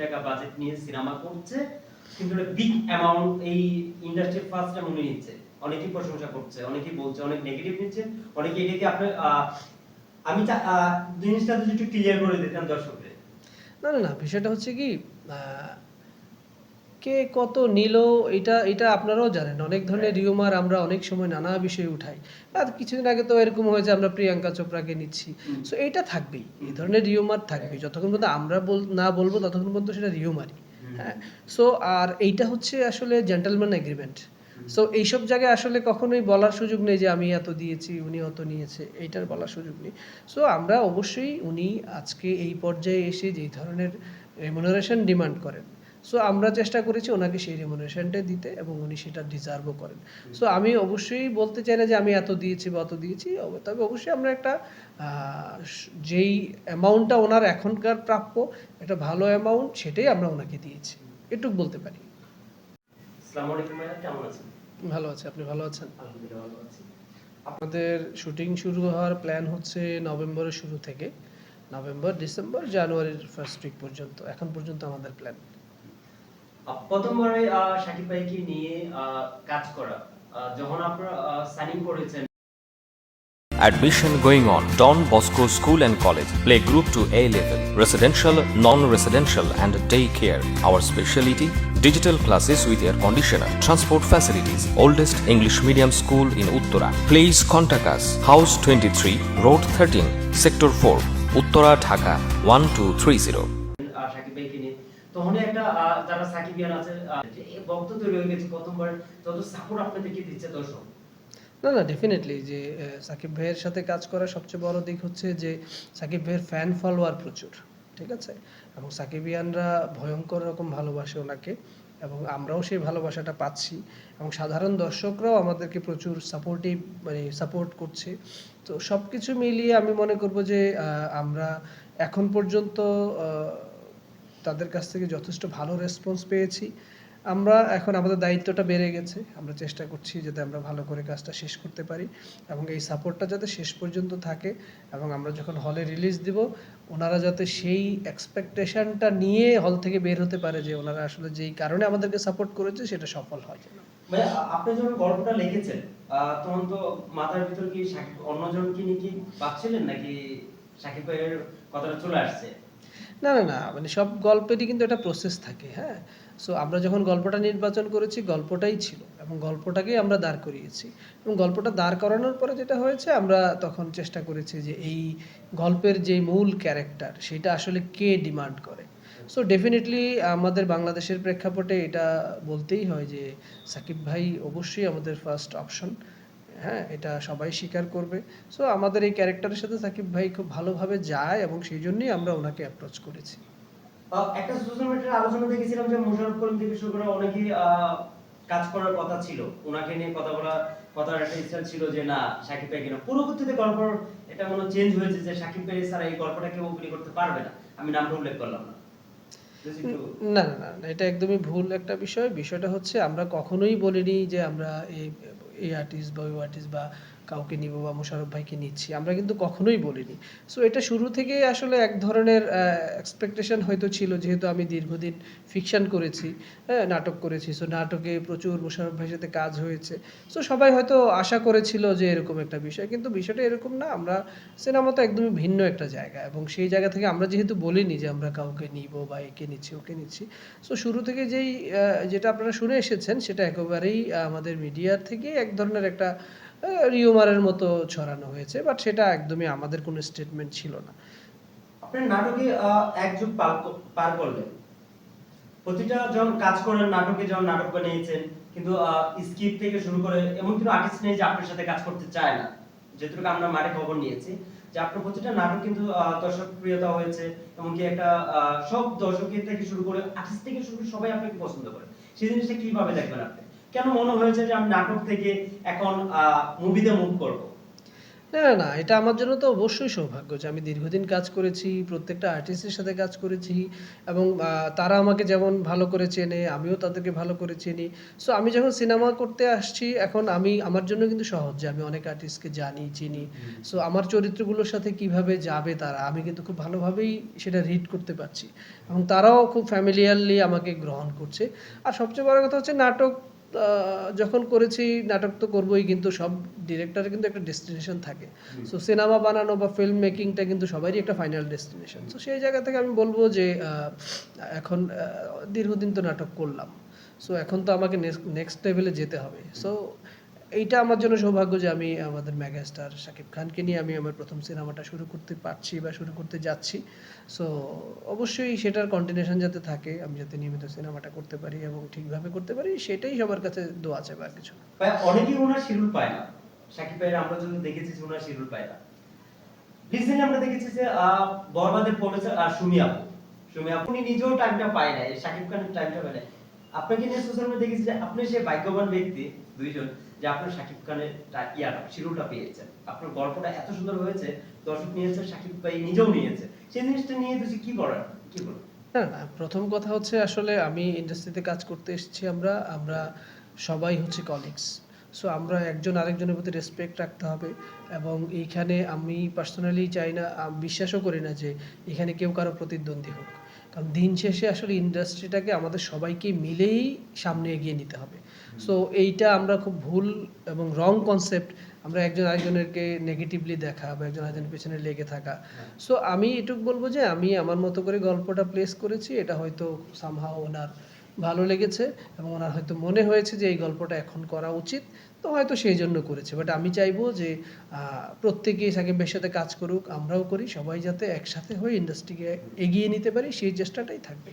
টাকা বাজেট নিয়ে সিনেমা করছে, কিন্তু বিগ অ্যামাউন্ট এই ইন্ডাস্ট্রির ফার্স্ট অ্যামাউন্ট নিয়েছে অনেকেই প্রশংসা করছে, অনেকেই বলছে, অনেক নেগেটিভ নিচ্ছে, অনেকে এটাকে আপনি আমি জিনিসটা যদি একটু ক্লিয়ার করে দিতাম দর্শকদের। না না না, বিষয়টা হচ্ছে কি কে কত নিল এটা এটা আপনারাও জানেন। অনেক ধরনের রিউমার আমরা অনেক সময় নানা বিষয়ে উঠাই। আর কিছুদিন আগে তো এরকম হয়েছে আমরা প্রিয়াঙ্কা চোপড়াকে নিচ্ছি। সো এটা থাকবেই। এই ধরনের রিউমার থাকবেই। যতক্ষণ পর্যন্ত আমরা বল না বলব ততক্ষণ পর্যন্ত সেটা রিউমারই হ্যাঁ। সো আর এইটা হচ্ছে আসলে জেন্টালম্যান এগ্রিমেন্ট সো এইসব জায়গায় আসলে কখনোই বলার সুযোগ নেই যে আমি এত দিয়েছি উনি অত নিয়েছে। এইটার বলার সুযোগ নেই। সো আমরা অবশ্যই উনি আজকে এই পর্যায়ে এসে যেই ধরনের রেমুনারেশন ডিমান্ড করেন সো আমরা চেষ্টা করেছি ওনাকে সেই রেমুনারেশনটা দিতে এবং উনি সেটা ডিজার্ভও করেন। সো আমি অবশ্যই বলতে চাই না যে আমি এত দিয়েছি বা অত দিয়েছি তবে অবশ্যই আমরা একটা যেই অ্যামাউন্টটা ওনার এখনকার প্রাপ্য একটা ভালো অ্যামাউন্ট সেটাই আমরা ওনাকে দিয়েছি। এটুকু বলতে পারি। ভালো আছে আপনি ভালো আছেন? আপনাদের শুটিং শুরু হওয়ার প্ল্যান হচ্ছে নভেম্বরের শুরু থেকে নভেম্বর ডিসেম্বর জানুয়ারির ফার্স্ট উইক পর্যন্ত এখন পর্যন্ত আমাদের প্ল্যান শাকিব ভাইকে নিয়ে কাজ করা যখন আপনারা সাইনিং করেছেন Admission going on. Don Bosco School and College. Play group to A level. Residential, non-residential and daycare. Our specialty digital classes with air conditioner. Transport facilities. Oldest English medium school in Uttara. Please contact us. House 23, Road 13, Sector 4, Uttara, Dhaka 1230. তখনই একটা যারা সাকিবিয়ান আছে ভক্ত তৈরি গেছে প্রথমবার তত support আপনাদেরকে দিচ্ছে দর্শক? না না ডেফিনেটলি যে সাকিব ভাইয়ের সাথে কাজ করার সবচেয়ে বড় দিক হচ্ছে যে, সাকিব ভাইয়ের ফ্যান ফলোয়ার প্রচুর, ঠিক আছে? এবং সাকিবিয়ানরা ভয়ঙ্কর রকম ভালোবাসে ওনাকে, এবং আমরাও সেই ভালোবাসাটা পাচ্ছি, এবং সাধারণ দর্শকরাও আমাদেরকে প্রচুর সাপোর্টিভ মানে সাপোর্ট করছে। তো সব কিছু মিলিয়ে আমি মনে করব যে আমরা এখন পর্যন্ত তাদের কাছ থেকে যথেষ্ট ভালো রেসপন্স পেয়েছি। আমরা এখন আমাদের দায়িত্বটা বেড়ে গেছে। আমরা চেষ্টা করছি যাতে আমরা ভালো করে কাজটা শেষ করতে পারি এবং এই সাপোর্টটা যাতে শেষ পর্যন্ত থাকে এবং আমরা যখন হলে রিলিজ দিব, ওনারা যাতে সেই এক্সপেকটেশনটা নিয়ে হল থেকে বের হতে পারে যে ওনারা আসলে যেই কারণে আমাদেরকে সাপোর্ট করেছে, সেটা সফল হয় যেন আপনি যখন গল্পটা লিখেছেন তখন তো মাথার ভিতর কি নিয়ে কি পাচ্ছিলেন নাকি সাকিব ভাইয়ের কথাটা চলে আসছে? না না না মানে সব গল্পেরই কিন্তু একটা প্রসেস থাকে হ্যাঁ? সো আমরা যখন গল্পটা নির্বাচন করেছি, গল্পটাই ছিল এবং গল্পটাকেই আমরা দাঁড় করিয়েছি এবং গল্পটা দাঁড় করানোর পরে যেটা হয়েছে, আমরা তখন চেষ্টা করেছি যে এই গল্পের যে মূল ক্যারেক্টার সেটা আসলে কে ডিমান্ড করে? সো ডেফিনেটলি আমাদের বাংলাদেশের প্রেক্ষাপটে এটা বলতেই হয় যে সাকিব ভাই অবশ্যই আমাদের ফার্স্ট অপশন হ্যাঁ এটা সবাই স্বীকার করবে। সো আমাদের এই ক্যারেক্টারের সাথে সাকিব ভাই খুব ভালোভাবে যায় এবং সেই জন্যই আমরা ওনাকে অ্যাপ্রোচ করেছি। একটা সোশ্যাল মিডিয়ার আলোচনা দেখেছিলাম যে করিম থেকে শুরু করে অনেকেই কাজ করার কথা ছিল। ওনাকে নিয়ে কথা বলা, কথার একটা ইচ্ছা ছিল যে, না, সাকিব ভাই কিনা? পরবর্তীতে গল্প এটা মনে চেঞ্জ হয়েছে যে, সাকিব ভাই ছাড়া এই গল্পটা কেউ অভিনয় করতে পারবে না। আমি নামটা উল্লেখ করলাম না। না না না এটা একদমই ভুল একটা বিষয়। বিষয়টা হচ্ছে আমরা কখনোই বলিনি যে আমরা এই এই আর্টিস্ট বা ওই আর্টিস্ট বা কাউকে নিব বা মোশারফ ভাইকে নিচ্ছি। আমরা কিন্তু কখনোই বলিনি। সো এটা শুরু থেকেই আসলে এক ধরনের এক্সপেকটেশন হয়তো ছিল যেহেতু আমি দীর্ঘদিন ফিকশন করেছি হ্যাঁ নাটক করেছি। সো নাটকে প্রচুর মোশারফ ভাইয়ের সাথে কাজ হয়েছে। সো সবাই হয়তো আশা করেছিল যে এরকম একটা বিষয় কিন্তু বিষয়টা এরকম না। আমরা সিনেমা তো একদমই ভিন্ন একটা জায়গা এবং সেই জায়গা থেকে আমরা যেহেতু বলিনি যে আমরা কাউকে নিব বা একে নিচ্ছি, ওকে নিচ্ছি। সো শুরু থেকে যেই যেটা আপনারা শুনে এসেছেন, সেটা একেবারেই আমাদের মিডিয়ার থেকে এক ধরনের একটা রিউমারের মতো ছড়ানো হয়েছে বাট সেটা একদমই আমাদের কোনো স্টেটমেন্ট ছিল না। আপনার নাটকে এক যুগ পার করলেন। প্রতিটা যখন কাজ করেন, নাটকে যখন নাটক বানিয়েছেন, কিন্তু স্ক্রিপ্ট থেকে শুরু করে এমন কোনো আর্টিস্ট নেই যে আপনার সাথে কাজ করতে চায় না। যেটুকু আমরা মাঠে খবর নিয়েছি। যে আপনার প্রতিটা নাটক কিন্তু দর্শক প্রিয়তা হয়েছে এমনকি একটা সব দর্শকের থেকে শুরু করে আর্টিস্ট থেকে শুরু করে সবাই আপনাকে পছন্দ করে। সেই জিনিসটা কীভাবে দেখবেন আপনি? কেন মনে হয়েছে যে আমি নাটক থেকে এখন মুভিতে মুভ করব? না না না এটা আমার জন্য তো অবশ্যই সৌভাগ্য যে আমি দীর্ঘদিন কাজ করেছি প্রত্যেকটা আর্টিস্টের সাথে কাজ করেছি এবং তারা আমাকে যেমন ভালো করে চেনে আমিও তাদেরকে ভালো করে চিনি। সো আমি যখন সিনেমা করতে আসছি এখন আমি আমার জন্য কিন্তু সহজ যে আমি অনেক আর্টিস্টকে জানি চিনি। সো আমার চরিত্রগুলোর সাথে কীভাবে যাবে তারা আমি কিন্তু খুব ভালোভাবেই সেটা রিড করতে পারছি। এবং তারাও খুব ফ্যামিলিয়ারলি আমাকে গ্রহণ করছে। আর সবচেয়ে বড় কথা হচ্ছে নাটক যখন করেছি নাটক তো করবোই কিন্তু সব ডিরেক্টরের কিন্তু একটা ডেস্টিনেশন থাকে। সো সিনেমা বানানো বা ফিল্ম মেকিংটা কিন্তু সবারই একটা ফাইনাল ডেস্টিনেশন সো সেই জায়গা থেকে আমি বলব যে এখন দীর্ঘদিন তো নাটক করলাম। সো এখন তো আমাকে নেক্সট লেভেলে যেতে হবে। সো এইটা আমার জন্য সৌভাগ্য যে আমি আমাদের মেগাস্টার শাকিব খানকে নিয়ে আমি আমার প্রথম সিনেমাটা শুরু করতে পারছি বা শুরু করতে যাচ্ছি। সো অবশ্যই সেটার কন্টিনিউশন যাতে থাকে, আমি যাতে নিয়মিত সিনেমাটা করতে পারি এবং ঠিকভাবে করতে পারি, সেটাই সবার কাছে দোয়া আছে বা কিছু অনেকেই ওনার শিডিউল পায় না। সাকিব ভাইয়ের আমরা যদি দেখেছি যে ওনার শিডিউল পায় না। রিসেন্টলি আমরা দেখেছি যে বরবাদের প্রডিউসার সুমি আপু। সুমি আপু নিজেও টাইমটা পায় না সাকিব খানের টাইমটা পায় না আপনাকে নিয়ে সোশ্যাল মিডিয়া দেখেছি যে, আপনি সে ভাগ্যবান ব্যক্তি, দুইজন। যে আপনার সাকিব খানের ইয়াটা শিডিউলটা পেয়েছেন। আপনার গল্পটা এত সুন্দর হয়েছে, দর্শক নিয়েছে, সাকিব ভাই নিজেও নিয়েছে। সেই জিনিসটা নিয়ে ਤੁਸੀਂ কি করেন কি বলেন? না না, প্রথম কথা হচ্ছে আসলে আমি ইন্ডাস্ট্রিতে কাজ করতে এসেছি আমরা আমরা সবাই হচ্ছে কলিগস সো আমরা একজন আরেকজনের প্রতি রেসপেক্ট রাখতে হবে এবং এইখানে আমি পার্সোনালি চাই না বিশ্বাসও করি না যে এখানে কেউ কারও প্রতিদ্বন্দ্বী হোক। কারণ দিন শেষে আসলে ইন্ডাস্ট্রিটাকে আমাদের সবাইকে মিলেই সামনে এগিয়ে নিতে হবে। সো এইটা আমরা খুব ভুল এবং রং কনসেপ্ট আমরা একজন আরেকজনেরকে নেগেটিভলি দেখা বা একজন আরেকজনের পেছনে লেগে থাকা। সো আমি এটুকু বলব যে, আমি আমার মতো করে গল্পটা প্লেস করেছি, এটা হয়তো সামহাও ওনার ভালো লেগেছে এবং ওনার হয়তো মনে হয়েছে যে, এই গল্পটা এখন করা উচিত, তো হয়তো সেই জন্য করেছে। বাট আমি চাইব যে প্রত্যেকেই সাকিবের সাথে কাজ করুক, আমরাও করি, সবাই যাতে একসাথে হয়ে ইন্ডাস্ট্রিকে এগিয়ে নিতে পারি, সেই চেষ্টাটাই থাকবে।